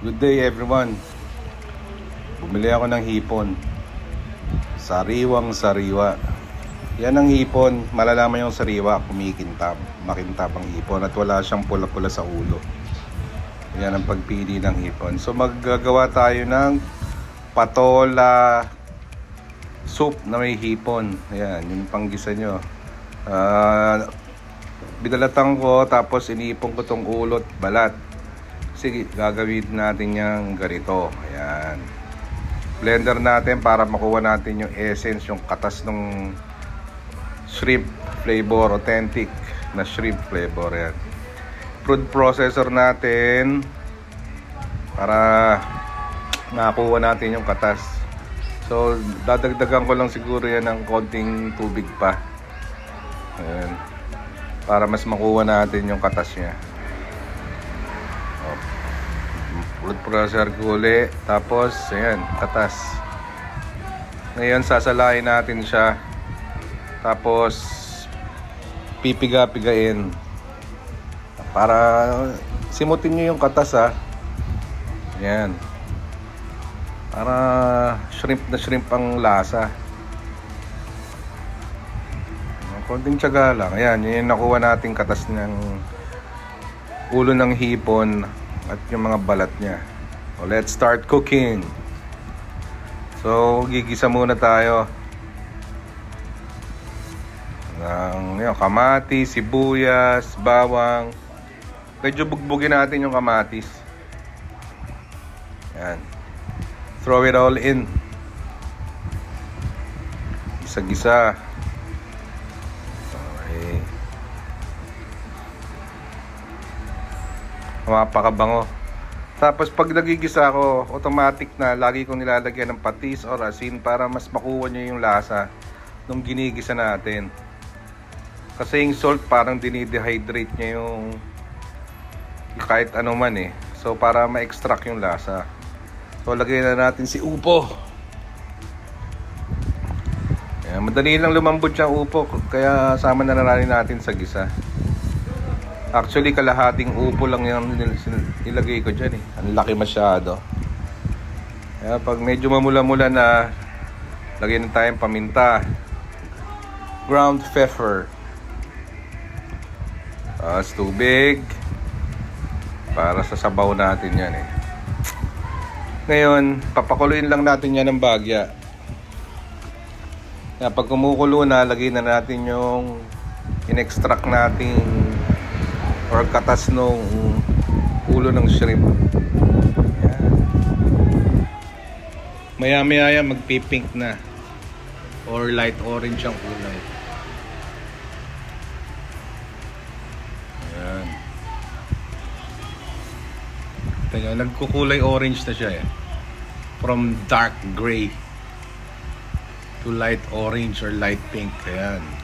Good day everyone. Bumili ako ng hipon. Sariwang sariwa. Yan ang hipon. Malalaman yung sariwa, kumikintab. Makintab ang hipon at wala siyang pula-pula sa ulo. Yan ang pagpili ng hipon. So maggagawa tayo ng patola soup na may hipon. Ayan, yung panggisa nyo. Ah, binalatan ko tapos inipon ko tong ulot, balat. Sige, gagawin natin yung ganito. Ayan. Blender natin para makuha natin yung essence, yung katas ng shrimp flavor, authentic na shrimp flavor. Ayan. Food processor natin para nakakuha natin yung katas. So, dadagdagan ko lang siguro yan ng konting tubig pa. Ayan. Para mas makuha natin yung katas niya. Food processor ko uli. Tapos, ayan, katas. Ngayon, sasalain natin siya. Tapos, pipiga-pigain. Para simutin nyo yung katas ha. Ayan. Para shrimp na shrimp ang lasa. Konting tiyaga lang. Ayan, yun yung nakuha nating katas ng ulo ng hipon at yung mga balat niya. So, let's start cooking. So, gigisa muna tayo ng yun, kamatis, sibuyas, bawang. Medyo bugbugin natin yung kamatis. Yan. Throw it all in. Gisa-gisa. Mapakabango. Tapos pag nagigisa ako, automatic na lagi kong nilalagyan ng patis or asin para mas makuha niya yung lasa nung ginigisa natin. Kasi yung salt parang dinidehydrate niya yung kahit ano man eh. So para ma-extract yung lasa. So lagay na natin si upo. Ayan, madali lang lumambot yung upo kaya sama na natin sa gisa. Actually kalahating upo lang yung nilagay ko dyan eh. Ang laki masyado. Kaya pag medyo mamula-mula na lagyan na tayong paminta. Ground pepper. Tapos tubig. Para sa sabaw natin yan eh. Ngayon, papakuluin lang natin yan ng bagya. Kaya pag kumukulo na, lagay na natin yung in-extract natin or katas nung ulo ng shrimp. Yan. Maya-maya yan, magpipink na. Or light orange ang kulay. Ayan. Tingnan, nagkukulay orange na siya eh. From dark gray to light orange or light pink. Ayan.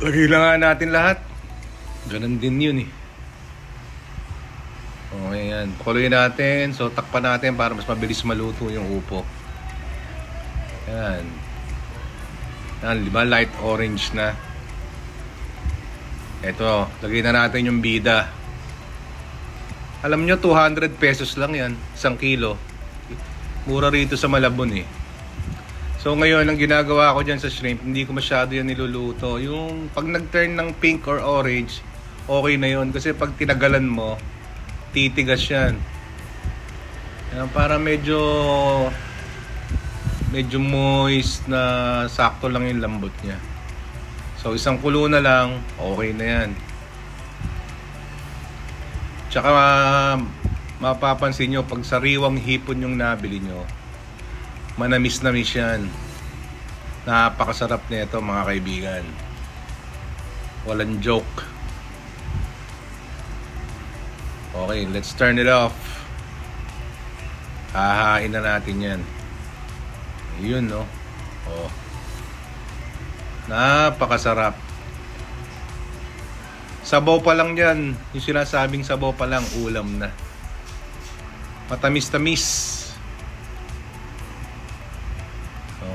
Lagay lang nga natin lahat. Ganun din yun eh. Okay yan. Pakuloyin natin. So takpan natin para mas mabilis maluto yung upo. Yan. Yan, di? Light orange na. Ito, lagay na natin yung bida. Alam nyo, 200 pesos lang yan. Isang kilo. Mura rito sa Malabon eh. So ngayon, ang ginagawa ko dyan sa shrimp, hindi ko masyado yan niluluto. Yung pag nag-turn ng pink or orange, okay na yun. Kasi pag tinagalan mo, titigas yan. Yan, para medyo medyo moist na sakto lang yung lambot niya. So isang kulo na lang, okay na yan. Tsaka mapapansin nyo, pag sariwang hipon yung nabili nyo, manamis-namis yan. Napakasarap nito mga kaibigan. Walang joke. Okay, let's turn it off. Hahain na natin yan. Yun, no? Oh. Napakasarap. Sabaw pa lang yan. Yung sinasabing sabaw pa lang, ulam na. Matamis-tamis.